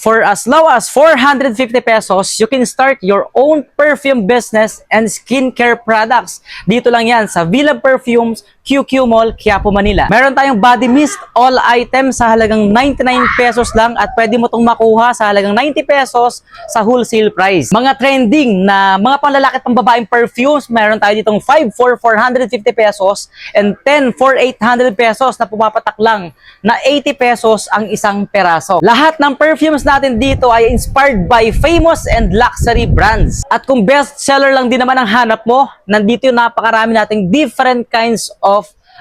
For as low as 450 pesos, you can start your own perfume business and skincare products. Dito lang yan sa Villa Perfumes, QQ Mall, Quiapo, Manila. Meron tayong body mist, all items sa halagang 99 pesos lang at pwede mo itong makuha sa halagang 90 pesos sa wholesale price. Mga trending na mga panlalaki at pambabaeng perfumes, meron tayo ditong 5 for 450 pesos and 10 for 800 pesos na pumapatak lang na 80 pesos ang isang peraso. Lahat ng perfumes natin dito ay inspired by famous and luxury brands. At kung best seller lang din naman ang hanap mo, nandito yung napakarami nating different kinds of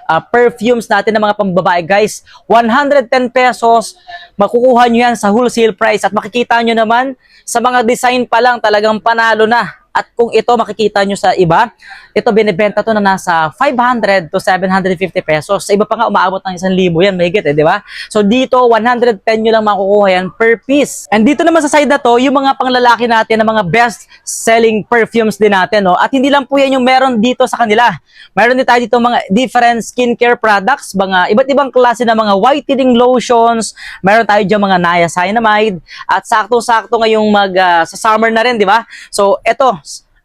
uh, perfumes natin ng mga pambabae guys. 110 pesos, makukuha nyo yan sa wholesale price at makikita nyo naman sa mga design pa lang talagang panalo na. At kung ito makikita nyo sa iba, ito binibenta to na nasa 500 to 750 pesos. Sa iba pa nga umaabot ng 1,000 yan, mahigit eh, di ba? So dito, 110 nyo lang makukuha yan per piece. And dito naman sa side na to, yung mga panglalaki natin na mga best selling perfumes din natin, no? At hindi lang po yan yung meron dito sa kanila. Meron din tayo dito mga different skincare products, mga iba't ibang klase ng mga whitening lotions, meron tayo dyan mga niacinamide, at sakto-sakto ngayong mag, ah, sa summer na rin, di ba? So, eto,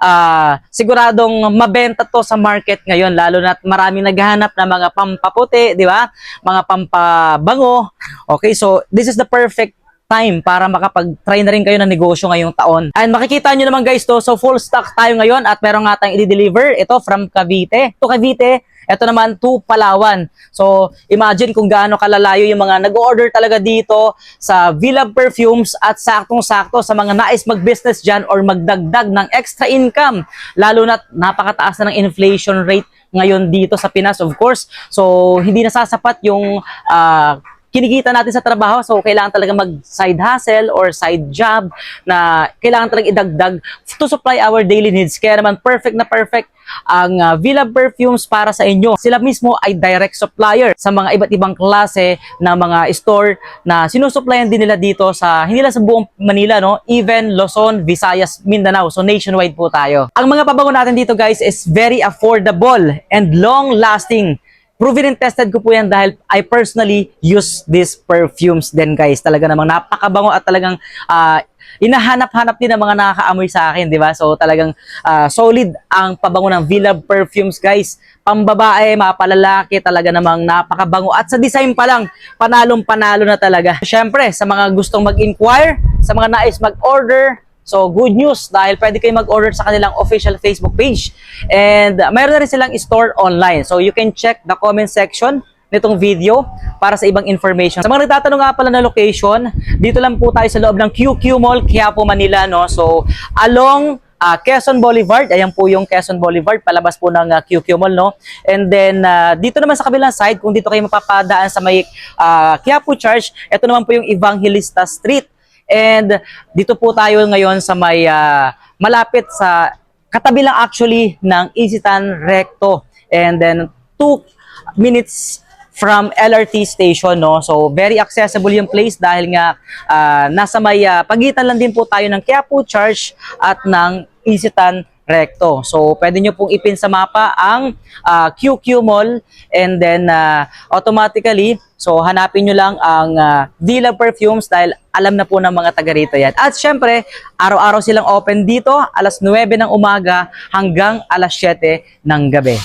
ah siguradong mabenta to sa market ngayon lalo na maraming naghahanap ng mga pampaputi, di ba? Mga pampabango. Okay, so this is the perfect time para makapag-try na rin kayo ng negosyo ngayong taon. And makikita nyo naman guys to, so full stock tayo ngayon at meron nga tayong i-deliver. Ito from Cavite. To Cavite, ito naman to Palawan. So imagine kung gaano kalalayo yung mga nag-order talaga dito sa Villa Perfumes at saktong-sakto sa mga nais mag-business dyan or magdagdag ng extra income. Lalo na napakataas na ng inflation rate ngayon dito sa Pinas of course. So hindi nasasapat yung ah, kinikita natin sa trabaho. So, kailangan talaga mag-side hustle or side job na kailangan talaga idagdag to supply our daily needs. Kaya naman, perfect na perfect ang uh, Villa Perfumes para sa inyo. Sila mismo ay direct supplier sa mga iba't ibang klase na mga store na sinusupplyan din nila dito sa, hindi lang sa buong Manila, no? Even Luzon, Visayas, Mindanao. So, nationwide po tayo. Ang mga pabango natin dito, guys, is very affordable and long-lasting. Proven and tested ko po yan dahil I personally use these perfumes din guys. Talaga namang napakabango at talagang ah, inahanap-hanap din ng mga nakakaamoy sa akin, di ba? So talagang ah, solid ang pabango ng Villa Perfumes guys. Pambabae, mapalalaki, talaga namang napakabango. At sa design pa lang, panalong-panalo na talaga. Siyempre, sa mga gustong mag-inquire, sa mga nais mag-order, So, good news dahil pwede kayo mag-order sa kanilang official Facebook page. And mayroon na rin silang store online. So, you can check the comment section nitong video para sa ibang information. Sa mga nagtatanong nga pala na location, dito lang po tayo sa loob ng QQ Mall, Quiapo, Manila. No? So, along uh, Quezon Boulevard, ayan po yung Quezon Boulevard, palabas po ng uh, QQ Mall, no? And then, uh, dito naman sa kabilang side, kung dito kayo mapapadaan sa may uh, Quiapo Church, ito naman po yung Evangelista Street. And dito po tayo ngayon sa may ah, malapit sa katabi lang actually ng Isitan Recto. And then 2 minutes from LRT station no. So very accessible yung place dahil nga ah, nasa may ah, pagitan lang din po tayo ng Quiapo Church at ng Isitan Recto. So, pwede nyo pong ipin sa mapa ang ah, QQ Mall and then ah, automatically, so hanapin nyo lang ang uh, Villa Perfumes dahil alam na po ng mga taga rito yan. At syempre, araw-araw silang open dito, alas 9 ng umaga hanggang alas 7 ng gabi.